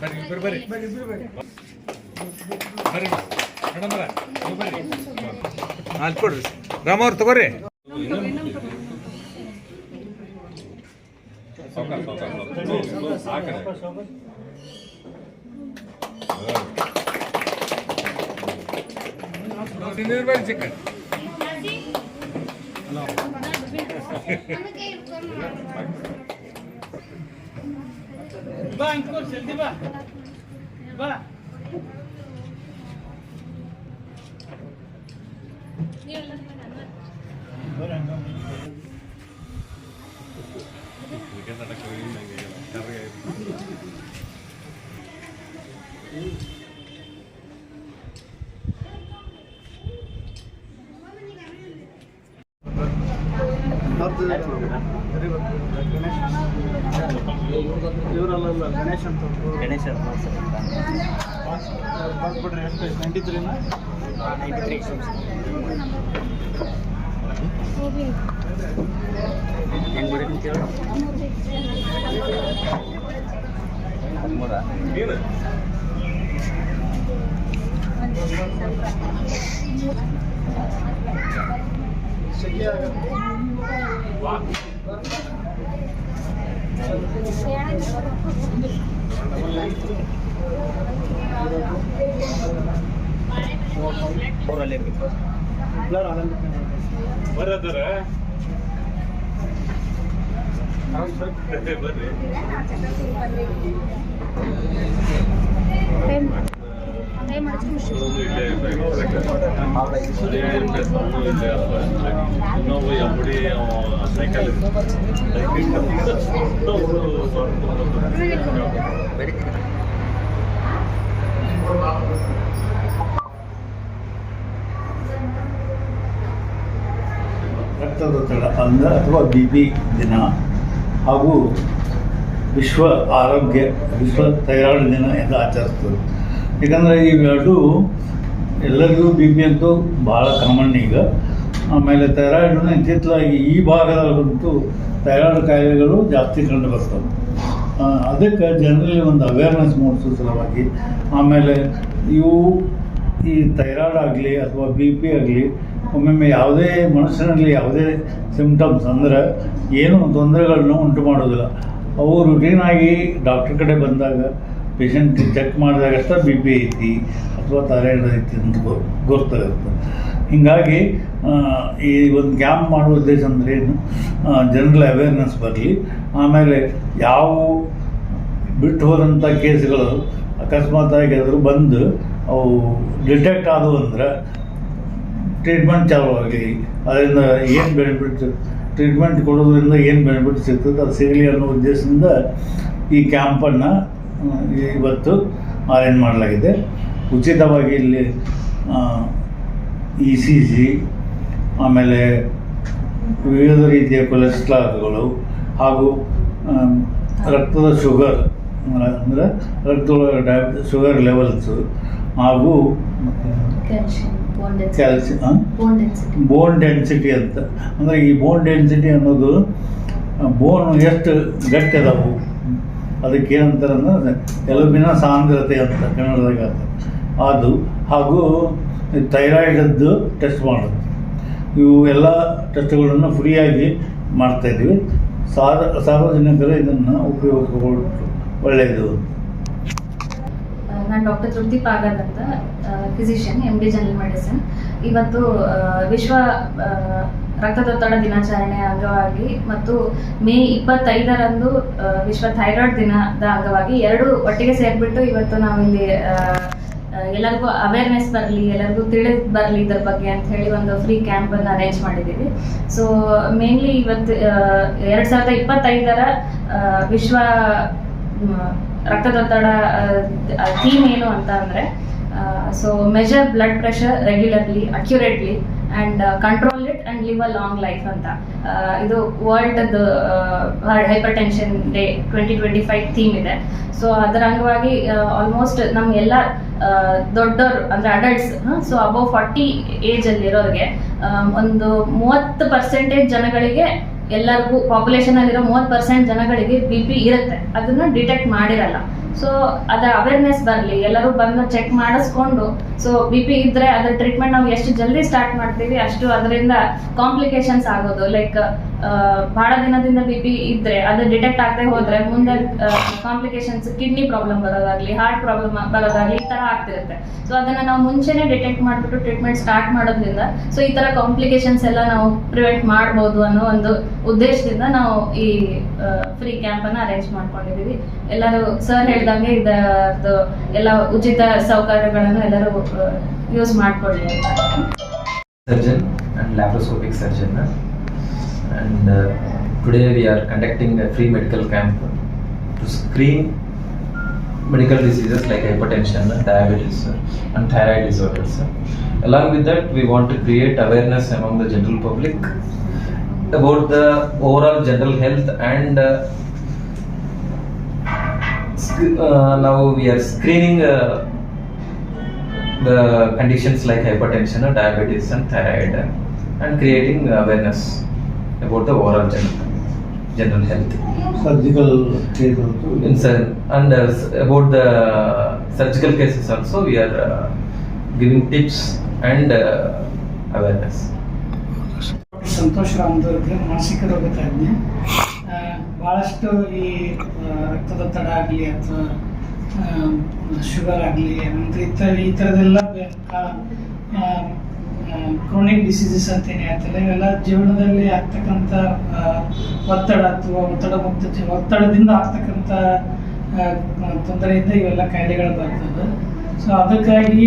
ಬರ್ರಿ ಮೇಡಮ್ ಬರ್ರಿ. ಅಲ್ಲಿ ಕೊಡ್ರಿ. ರಾಮ ಅವ್ರು ತಗೋರಿ. ಬರ್ರಿ ಚಿಕನ್ ಬಾ ಅಂಕಲ್ ಜಲ್ದಿ ಬಾ ಬಾ ಇವರಲ್ಲ ಗಣೇಶ್ ಅಂತ ಗಣೇಶ ಬಂದ್ಬಿಡ್ರಿ ಎಷ್ಟು ನೈಂಟಿ ತ್ರೀನ ನೈಂಟಿ ತ್ರೀ ಹೆಂಗೆ ಬಿಡಿ ಕೇಳು ಸೆಕೆ ಆಗುತ್ತೆ ಬರತ್ತಾರ ಬರ್ರಿ. ರಕ್ತದೊತ್ತಡ ಅಂದ ಅಥವಾ ಬಿ ಪಿ ದಿನ ಹಾಗೂ ವಿಶ್ವ ಆರೋಗ್ಯ ವಿಶ್ವ ಥೈರಾಯ್ಡ್ ದಿನ ಎಂದು ಆಚರಿಸ್ತದೆ ಯಾಕಂದರೆ ಇವೆರಡು ಎಲ್ಲರಿಗೂ ಬಿ ಪಿ ಅಂತೂ ಭಾಳ ಕಾಮನ್ ಈಗ. ಆಮೇಲೆ ಥೈರಾಯ್ಡನ್ನು ಇತ್ತಿತ್ತಲಾಗಿ ಈ ಭಾಗದಲ್ಲಂತೂ ಥೈರಾಯ್ಡ್ ಕಾಯಿಲೆಗಳು ಜಾಸ್ತಿ ಕಂಡು ಬರ್ತವೆ. ಅದಕ್ಕೆ ಜನರಲ್ಲಿ ಒಂದು ಅವೇರ್ನೆಸ್ ಮೂಡಿಸೋ ಸಲುವಾಗಿ ಆಮೇಲೆ ಇವು ಈ ಥೈರಾಯ್ಡ್ ಆಗಲಿ ಅಥವಾ ಬಿ ಪಿ ಆಗಲಿ ಒಮ್ಮೊಮ್ಮೆ ಯಾವುದೇ ಮನುಷ್ಯನಲ್ಲಿ ಯಾವುದೇ ಸಿಮ್ಟಮ್ಸ್ ಅಂದರೆ ಏನು ತೊಂದರೆಗಳನ್ನು ಉಂಟು ಮಾಡೋದಿಲ್ಲ. ಅವು ರುಟೀನಾಗಿ ಡಾಕ್ಟ್ರ್ ಕಡೆ ಬಂದಾಗ ಪೇಷಂಟ್ ಚೆಕ್ ಮಾಡಿದಾಗಷ್ಟೇ ಬಿ ಪಿ ಐತಿ ಅಥವಾ ಥೈರಾಯ್ಡ್ ಐತಿ ಅಂತ ಗೊತ್ತಾಗುತ್ತೆ. ಹೀಗಾಗಿ ಈ ಒಂದು ಕ್ಯಾಂಪ್ ಮಾಡುವ ಉದ್ದೇಶ ಅಂದರೆ ಏನು? ಜನರಲ್ ಅವೇರ್ನೆಸ್ ಬರಲಿ. ಆಮೇಲೆ ಯಾವ ಬಿಟ್ಟು ಹೋದಂಥ ಕೇಸ್ಗಳು ಅಕಸ್ಮಾತಾಗಿ ಆದರೂ ಬಂದು ಅವು ಡಿಟೆಕ್ಟ್ ಆದವು ಅಂದ್ರೆ ಟ್ರೀಟ್ಮೆಂಟ್ ಚಾಲೂ ಆಗಲಿ, ಅದರಿಂದ ಏನು ಬೆನಿಫಿಟ್ ಟ್ರೀಟ್ಮೆಂಟ್ ಕೊಡೋದ್ರಿಂದ ಏನು ಬೆನಿಫಿಟ್ ಸಿಗ್ತದೆ, ಅದು ಸಿಗಲಿ ಅನ್ನೋ ಉದ್ದೇಶದಿಂದ ಈ ಕ್ಯಾಂಪನ್ನು ಇವತ್ತು ಅರೇಂಜ್ ಮಾಡಲಾಗಿದೆ. ಉಚಿತವಾಗಿ ಇಲ್ಲಿ ಇ ಸಿ ಜಿ ಆಮೇಲೆ ವಿವಿಧ ರೀತಿಯ ಕೊಲೆಸ್ಟ್ರಾಲ್ಗಳು ಹಾಗೂ ರಕ್ತದ ಶುಗರ್ ಅಂದರೆ ರಕ್ತದೊಳಗೆ ಡಯಾಬಿಟಿಸ್ ಶುಗರ್ ಲೆವೆಲ್ಸು ಹಾಗೂ ಕ್ಯಾಲ್ಸಿಯಂ ಬೋನ್ ಡೆನ್ಸಿಟಿ ಅಂತ. ಅಂದರೆ ಈ ಬೋನ್ ಡೆನ್ಸಿಟಿ ಅನ್ನೋದು ಬೋನ್ ಎಷ್ಟು ಗಟ್ಟಿ ಅದಾವು ಅದಕ್ಕೆ ಏನಂತಾರೆ ಅಂದ್ರೆ ಎಲುಬಿನ ಸಾಂದ್ರತೆ ಅಂತ ಕನ್ನಡದಾಗ ಅದು. ಹಾಗೂ ಥೈರಾಯ್ಡದ್ದು ಟೆಸ್ಟ್ ಮಾಡೋದು. ಇವು ಎಲ್ಲ ಟೆಸ್ಟ್ಗಳನ್ನು ಫ್ರೀಯಾಗಿ ಮಾಡ್ತಾಯಿದ್ವಿ ಸಾರ್, ಸಾರ್ವಜನಿಕರು ಇದನ್ನು ಉಪಯೋಗಿಸ್ಕೊಂಡು ಒಳ್ಳೆಯದು ನಾನು ಡಾಕ್ಟರ್ ತೃಪ್ತಿ ಪಾಗದ್ ಅಂತ physician M D general medicine ಇವತ್ತು ವಿಶ್ವ ರಕ್ತದೊತ್ತಡ ದಿನಾಚರಣೆ ಅಂಗವಾಗಿ ಮತ್ತು ಮೇ ಇಪ್ಪತ್ತೈದರಂದು ವಿಶ್ವ ಥೈರಾಯ್ಡ್ ದಿನದ ಅಂಗವಾಗಿ ಎರಡು ಒಟ್ಟಿಗೆ ಸೇರಿಬಿಟ್ಟು ಇವತ್ತು ನಾವು ಇಲ್ಲಿ ಎಲ್ಲರಿಗೂ ಅವೇರ್ನೆಸ್ ಬರಲಿ, ಎಲ್ಲರಿಗೂ ತಿಳಿದು ಬರಲಿ ಇದ್ರ ಬಗ್ಗೆ ಅಂತ ಹೇಳಿ ಒಂದು ಫ್ರೀ ಕ್ಯಾಂಪ್ ಅನ್ನು ಅರೇಂಜ್ ಮಾಡಿದ್ದೀವಿ. ಸೊ ಮೇನ್ಲಿ ಇವತ್ತು ಎರಡು ಸಾವಿರದ ಇಪ್ಪತ್ತೈದರ ವಿಶ್ವ ರಕ್ತದೊತ್ತಡ ಥೀಮ್ ಏನು ಅಂತ ಅಂದರೆ so measure blood pressure regularly accurately and control it and live a long life ಅಂತ. ಆ, ಇದು world hypertension day twenty twenty five theme ಇದೆ. ಸೊ ಅದರ ಅಂಗವಾಗಿ ಆಲ್ಮೋಸ್ಟ್ ನಮ್ಗೆ ಎಲ್ಲ ದೊಡ್ಡವರು ದೊಡ್ಡೋರು ಅಂದರೆ ಅಡಲ್ಟ್ಸ್ ಸೊ ಅಬೌವ್ ಫಾರ್ಟಿ ಏಜಲ್ಲಿರೋರಿಗೆ ಒಂದು ಮೂವತ್ತು ಪರ್ಸೆಂಟೇಜ್ ಜನಗಳಿಗೆ ಎಲ್ಲರಿಗೂ ಪಾಪ್ಯುಲೇಷನ್ ಅಲ್ಲಿರೋ ಮೂವತ್ತು ಪರ್ಸೆಂಟ್ ಜನಗಳಿಗೆ ಬಿ ಪಿ ಇರುತ್ತೆ. ಅದನ್ನ ಡಿಟೆಕ್ಟ್ ಮಾಡಿರಲ್ಲ. ಸೊ ಅದರ ಅವೇರ್ನೆಸ್ ಬರಲಿ. ಎಲ್ಲರೂ ಬಂದು ಚೆಕ್ ಮಾಡಿಸ್ಕೊಂಡು ಸೊ ಬಿ ಪಿ ಇದ್ರೆ ಅದ್ರ ಟ್ರೀಟ್ಮೆಂಟ್ ನಾವು ಎಷ್ಟು ಜಲ್ದಿ ಸ್ಟಾರ್ಟ್ ಮಾಡ್ತೀವಿ, ಅಷ್ಟು ಅದರಿಂದ ಕಾಂಪ್ಲಿಕೇಶನ್ಸ್ ಆಗೋದು. ಲೈಕ್ ಬಹಳ ದಿನದಿಂದ ಬಿ ಪಿ ಇದ್ರೆ ಅದು ಡಿಟೆಕ್ಟ್ ಆಗದೆ ಹೋದ್ರೆ ಮುಂದೆ ಕಾಂಪ್ಲಿಕೇಶನ್ಸ್ ಕಿಡ್ನಿ ಪ್ರಾಬ್ಲಮ್ ಬರೋದಾಗ್ಲಿ ಹಾರ್ಟ್ ಪ್ರಾಬ್ಲಮ್ ಬರೋದಾಗ್ಲಿ ಈ ತರ ಆಗ್ತಿರುತ್ತೆ. ಸೊ ಅದನ್ನ ನಾವು ಮುಂಚೆನೆ ಡಿಟೆಕ್ಟ್ ಮಾಡ್ಬಿಟ್ಟು ಟ್ರೀಟ್ಮೆಂಟ್ ಸ್ಟಾರ್ಟ್ ಮಾಡೋದ್ರಿಂದ ಸೊ ಈ ತರ ಕಾಂಪ್ಲಿಕೇಶನ್ಸ್ ಎಲ್ಲ ನಾವು ಪ್ರಿವೆಂಟ್ ಮಾಡ್ಬೋದು ಅನ್ನೋ ಒಂದು ಉದ್ದೇಶದಿಂದ ನಾವು ಈ ಫ್ರೀ ಕ್ಯಾಂಪ್ ಅನ್ನ ಅರೇಂಜ್ ಮಾಡ್ಕೊಂಡಿದೀವಿ ಎಲ್ಲರೂ ಸರ್ ಹೇಳ್ದಂಗೆ ಇದರದ್ದು ಎಲ್ಲ ಉಚಿತ ಸೌಕರ್ಯಗಳನ್ನು ಎಲ್ಲರೂ ಯೂಸ್ ಮಾಡ್ಕೊಳ್ಳಿ surgeon laparoscopic surgeon. And uh, today we are conducting a free medical camp to screen medical diseases like hypertension, diabetes, and thyroid disorders. Along with that, we want to create awareness among the general public about the overall general health and uh, uh, now we are screening uh, the conditions like hypertension, diabetes, and thyroid, and creating awareness about the overall general, general health. Surgical case In sur- and uh, about the surgical cases also, we are uh, giving tips and uh, awareness. Santosh ರಾಮದವ್ರಿಗೆ ಮಾನಸಿಕ ರೋಗ ತಜ್ಞೆ ಭಾಳಷ್ಟು ಈ ರಕ್ತದೊತ್ತಡ ಆಗಲಿ ಅಥವಾ sugar ಆಗಲಿ ಅಂತ ಈ ಥರ ಈ ಥರದ್ದೆಲ್ಲ ಕ್ರೋನಿಕ್ ಡಿಸೀಸಸ್ ಅಂತ ಏನು ಹೇಳ್ತಾರೆ ಇವೆಲ್ಲ ಜೀವನದಲ್ಲಿ ಆಗ್ತಕ್ಕಂಥ ಒತ್ತಡ ಅಥವಾ ಒತ್ತಡ ಮುಕ್ತ ಒತ್ತಡದಿಂದ ಆಗ್ತಕ್ಕಂಥ ತೊಂದರೆಯಿಂದ ಇವೆಲ್ಲ ಕಾಯಿಲೆಗಳು ಬರ್ತದೆ. ಸೊ ಅದಕ್ಕಾಗಿ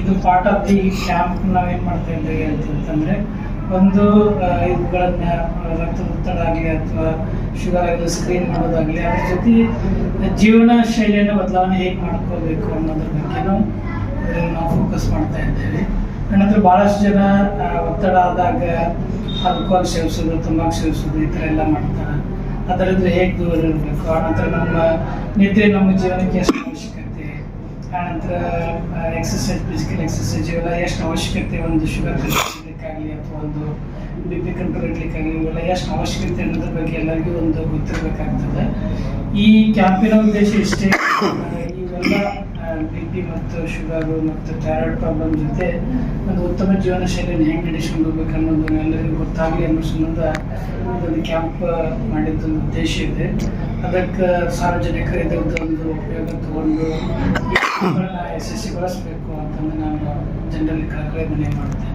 ಇದು ಪಾರ್ಟ್ ಆಫ್ ದಿ ಕ್ಯಾಂಪ್ ನಾವೇನು ಮಾಡ್ತಾ ಇದ್ದೇವೆ ಅಂತಂತಂದರೆ, ಒಂದು ಇವುಗಳನ್ನ ರಕ್ತದೊತ್ತಡ ಆಗಲಿ ಅಥವಾ ಶುಗರ್ ಆಗಲಿ, ಸ್ಕ್ರೀನ್ ಮಾಡೋದಾಗಲಿ, ಅದ್ರ ಜೊತೆ ಜೀವನ ಶೈಲಿಯನ್ನು ಬದಲಾವಣೆ ಹೇಗೆ ಮಾಡ್ಕೋಬೇಕು ಅನ್ನೋದ್ರ ಬಗ್ಗೆನೂ ನಾವು ಫೋಕಸ್ ಮಾಡ್ತಾ ಇದ್ದೇವೆ. ನನ್ನತ್ರ ಭಾಳಷ್ಟು ಜನ ಒತ್ತಡ ಆದಾಗ ಆಲ್ಕೋಹಾಲ್ ಸೇವಿಸೋದು ತುಂಬಾ ಸೇವಿಸೋದು, ಈ ಥರ ಎಲ್ಲ ಮಾಡ್ತಾರೆ. ಅದರಿಂದ ಹೇಗೆ ದೂರ ಇರಬೇಕು? ಆನಂತರ ನಮ್ಮ ನಿದ್ರೆ ನಮ್ಮ ಜೀವನಕ್ಕೆ ಎಷ್ಟು ಅವಶ್ಯಕತೆ? ಆನಂತರ ಎಕ್ಸಸೈಸ್ ಫಿಸಿಕಲ್ ಎಕ್ಸಸೈಸ್ ಇವೆಲ್ಲ ಎಷ್ಟು ಅವಶ್ಯಕತೆ? ಒಂದು ಶುಗರ್ ಕಂಟ್ರೋಲ್ ಅಥವಾ ಒಂದು ಬಿ ಪಿ ಕಂಟ್ರೋಲ್ ಇರಲಿಕ್ಕಾಗಲಿ, ಇವೆಲ್ಲ ಎಷ್ಟು ಅವಶ್ಯಕತೆ ಅನ್ನೋದ್ರ ಬಗ್ಗೆ ಎಲ್ಲರಿಗೂ ಒಂದು ಗೊತ್ತಿರಬೇಕಾಗ್ತದೆ. ಈ ಕ್ಯಾಂಪಿನ ಉದ್ದೇಶ ಇಷ್ಟೇ. ಇವೆಲ್ಲ ಬಿ ಪಿ ಮತ್ತು ಶುಗರು ಮತ್ತು ಥೈರಾಯ್ಡ್ ಪ್ರಾಬ್ಲಮ್ ಜೊತೆ ಒಂದು ಉತ್ತಮ ಜೀವನ ಶೈಲಿಯನ್ನು ಹೆಂಗೆ ನಡೆಸ್ಕೊಂಡು ಹೋಗ್ಬೇಕು ಅನ್ನೋದು ಎಲ್ಲರಿಗೂ ಗೊತ್ತಾಗಲಿ ಅನ್ನೋ ಸಂಬಂಧ ಇದೊಂದು ಕ್ಯಾಂಪ್ ಮಾಡಿದ್ದೊಂದು ಉದ್ದೇಶ ಇದೆ. ಅದಕ್ಕೆ ಸಾರ್ವಜನಿಕರು ಇದರದ್ದು ಒಂದು ಉಪಯೋಗ ತಗೊಂಡು ಯಶಸ್ವಿಗೊಳಿಸಬೇಕು ಅಂತಂದು ನಾನು ಜನರಲ್ಲಿ ಕಳಕಳಿ ಮನೆ ಮಾಡ್ತೇನೆ.